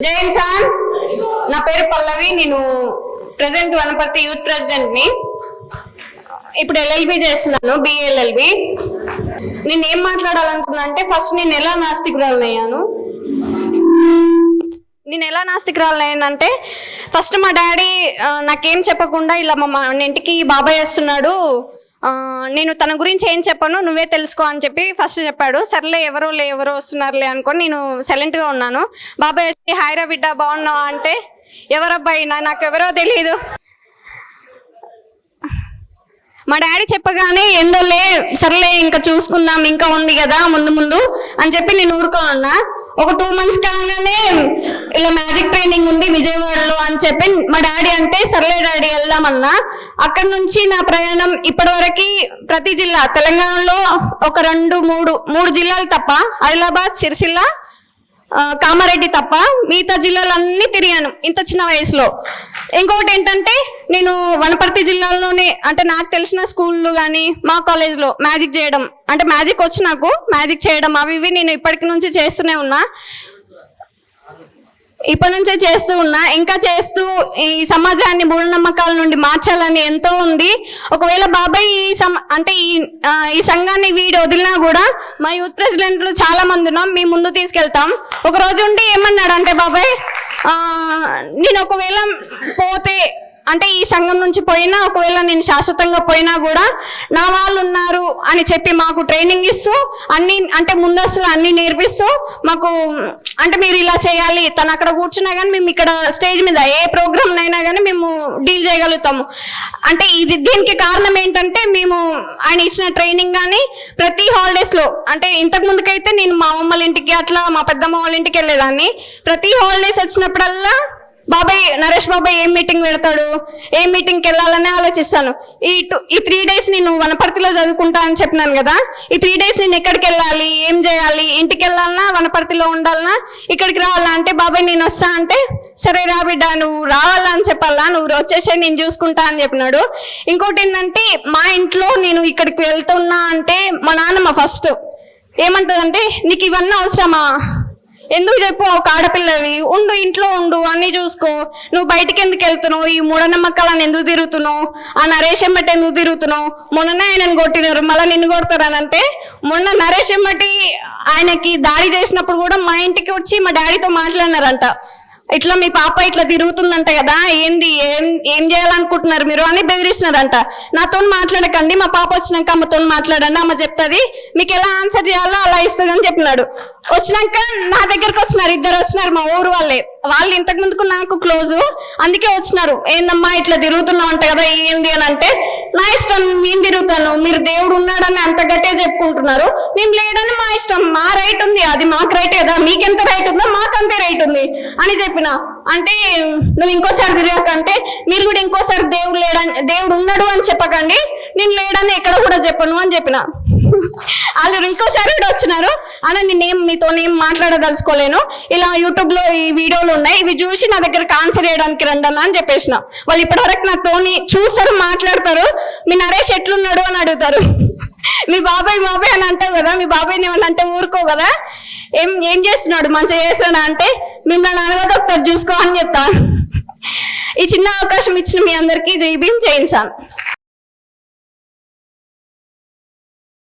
Jain sir నా పేరు పల్లవి నేను ప్రెసెంట్ వనపర్తి యూత్ ప్రెసిడెంట్ని ఇప్పుడు ఎల్ఎల్బి చేస్తున్నాను బిఎల్ఎల్బి నేను ఏం మాట్లాడాలనుకున్నా అంటే ఫస్ట్ నేను ఎలా నాస్తికురాలయ్యాను నేను ఎలా నాస్తికురాలయ్యానంటే ఫస్ట్ మా డాడీ నాకేం చెప్పకుండా ఇలా మా మా ఇంటికి బాబాయ్ వస్తున్నాడు. నేను తన గురించి ఏం చెప్పను నువ్వే తెలుసుకో అని చెప్పి ఫస్ట్ చెప్పాడు. సర్లే ఎవరో లే ఎవరో వస్తున్నారులే అనుకొని నేను సైలెంట్గా ఉన్నాను. బాబాయ్ వచ్చి హాయ్రా బిడ్డ బాగున్నావా? అంటే ఎవరబ్బాయి? నాకు ఎవరో తెలియదు మా డాడీ చెప్పగానే ఏందోలే సర్లే ఇంకా చూసుకుందాం ఇంకా ఉంది కదా ముందు ముందు అని చెప్పి నేను ఊరుకో ఉన్నా ఒక టూ మంత్స్ కాగా ఇలా మ్యాజిక్ ట్రైనింగ్ ఉంది విజయవాడలో అని చెప్పి మా డాడీ అంటే సర్లే డాడీ వెళ్దామన్నా. అక్కడ నుంచి నా ప్రయాణం ఇప్పటి వరకు ప్రతి జిల్లా తెలంగాణలో ఒక రెండు మూడు మూడు జిల్లాలు తప్ప ఆదిలాబాద్ సిరిసిల్ల కామారెడ్డి తప్ప మిగతా జిల్లాలన్నీ తిరిగాను ఇంత చిన్న వయసులో. ఇంకొకటి ఏంటంటే నేను వనపర్తి జిల్లాలోనే అంటే నాకు తెలిసిన స్కూళ్ళు కానీ మా కాలేజ్లో మ్యాజిక్ చేయడం అంటే మ్యాజిక్ వచ్చి నాకు మ్యాజిక్ చేయడం అవి ఇవి నేను ఇప్పటికి నుంచి చేస్తూనే ఉన్నా. ఇప్పటి నుంచే చేస్తూ ఉన్నా. ఇంకా చేస్తూ ఈ సమాజాన్ని మూఢనమ్మకాల నుండి మార్చాలని ఎంతో ఉంది. ఒకవేళ బాబాయ్ ఈ సమ అంటే ఈ ఈ సంఘాన్ని వీడు వదిలినా కూడా మా యూత్ ప్రెసిడెంట్లు చాలా మంది ఉన్నాం. మీ ముందు తీసుకెళ్తాం. ఒక రోజు ఉండి ఏమన్నాడు అంటే బాబాయ్ నేను ఒకవేళ పోతే అంటే ఈ సంఘం నుంచి పోయినా ఒకవేళ నేను శాశ్వతంగా పోయినా కూడా నా వాళ్ళు ఉన్నారు అని చెప్పి మాకు ట్రైనింగ్ ఇస్తూ అన్ని అంటే ముందస్తులు అన్ని నేర్పిస్తూ మాకు అంటే మీరు ఇలా చేయాలి తను అక్కడ కూర్చున్నా కానీ మేము ఇక్కడ స్టేజ్ మీద ఏ ప్రోగ్రామ్ అయినా కానీ మేము డీల్ చేయగలుగుతాము. అంటే ఇది దీనికి కారణం ఏంటంటే మేము ఆయన ఇచ్చిన ట్రైనింగ్ కానీ ప్రతి హాలిడేస్లో అంటే ఇంతకు ముందుకైతే నేను మా అమ్మమ్మల ఇంటికి అట్లా మా పెద్దమ్మ వాళ్ళ ఇంటికి వెళ్ళేదాన్ని. ప్రతి హాలిడేస్ వచ్చినప్పుడల్లా బాబాయ్ నరేష్ బాబాయ్ ఏం మీటింగ్ పెడతాడు? ఏ మీటింగ్కి వెళ్ళాలని ఆలోచిస్తాను. ఈ టూ ఈ త్రీ డేస్ నేను వనపర్తిలో చదువుకుంటా అని చెప్పినాను కదా ఈ త్రీ డేస్ నేను ఎక్కడికి వెళ్ళాలి? ఏం చేయాలి? ఇంటికి వెళ్ళాలన్నా వనపర్తిలో ఉండాలన్నా ఇక్కడికి రావాలా అంటే బాబాయ్ నేను వస్తా అంటే సరే రా బిడ్డ నువ్వు రావాలా అని చెప్పాలా? నువ్వు వచ్చేసే నేను చూసుకుంటా అని చెప్పినాడు. ఇంకోటి ఏంటంటే మా ఇంట్లో నేను ఇక్కడికి వెళ్తున్నా అంటే మా నాన్నమ్మ ఫస్ట్ ఏమంటుందంటే నీకు ఇవన్నీ అవసరమా? ఎందుకు చెప్పు ఒక ఆడపిల్లవి. ఉండు ఇంట్లో ఉండు అన్ని చూసుకో. నువ్వు బయటికి ఎందుకు వెళ్తున్నావు? ఈ మూఢనమ్మకాలను ఎందుకు తిరుగుతున్నావు? ఆ నరేష్ ఎమ్మటి ఎందుకు తిరుగుతున్నావు? మొన్ననే ఆయనను కొట్టినారు మళ్ళీ నిన్ను కొడతారనంటే మొన్న నరేష్ ఎమ్మటి ఆయనకి దాడి చేసినప్పుడు కూడా మా ఇంటికి వచ్చి మా డాడీతో మాట్లాడినారంట. ఇట్లా మీ పాప ఇట్లా తిరుగుతుందంట కదా ఏంది ఏం ఏం చేయాలనుకుంటున్నారు మీరు అని బెదిరిస్తున్నారంట నాతో మాట్లాడకండి మా పాప వచ్చినాక అమ్మతో మాట్లాడండి అమ్మ చెప్తుంది మీకు ఎలా ఆన్సర్ చేయాలో అలా ఇస్తుంది అని చెప్పినాడు. వచ్చినాక నా దగ్గరకు వచ్చినారు ఇద్దరు వచ్చినారు మా ఊరు వాళ్ళే. వాళ్ళు ఇంతకు ముందుకు నాకు క్లోజ్ అందుకే వచ్చినారు. ఏందమ్మా ఇట్లా తిరుగుతున్నావు అంట కదా ఏంది అని అంటే నా ఇష్టం మేము తిరుగుతాను మీరు దేవుడు ఉన్నాడని అంత గట్టే చెప్పుకుంటున్నారు. మేము లేడని మా ఇష్టం మా రైట్ ఉంది అది మాకు రైట్ కదా మీకెంత రైట్ ఉందో మాకు అంతే రైట్ ఉంది అని చెప్పిన. అంటే నువ్వు ఇంకోసారి తిరగకంటే మీరు కూడా ఇంకోసారి దేవుడు లేడని దేవుడు ఉన్నాడు అని చెప్పకండి నేను లేడని ఎక్కడ కూడా చెప్పను అని చెప్పిన. వాళ్ళు ఇంకోసారి కూడా వచ్చినారు. అన్న నేనేం మీతో ఏం మాట్లాడదలుచుకోలేను. ఇలా యూట్యూబ్లో ఈ వీడియోలు ఉన్నాయి. ఇవి చూసి నా దగ్గర ఆన్సర్ చేయడానికి రండి అని చెప్పేసిన. వాళ్ళు ఇప్పటివరకు నాతోని చూస్తారు మాట్లాడతారు. మీ నరేష్ ఎట్లున్నాడు అని అడుగుతారు. మీ బాబాయ్ బాబాయ్ అని అంటావు కదా మీ బాబాయ్ ఏమన్నా అంటే ఊరుకో కదా. ఏం ఏం చేస్తున్నాడు? మంచిగా చేస్తున్నా అంటే మిమ్మల్ని అనగదు ఒకసారి చూసుకో అని చెప్తాను. ఈ చిన్న అవకాశం ఇచ్చిన మీ అందరికీ జై భీమ్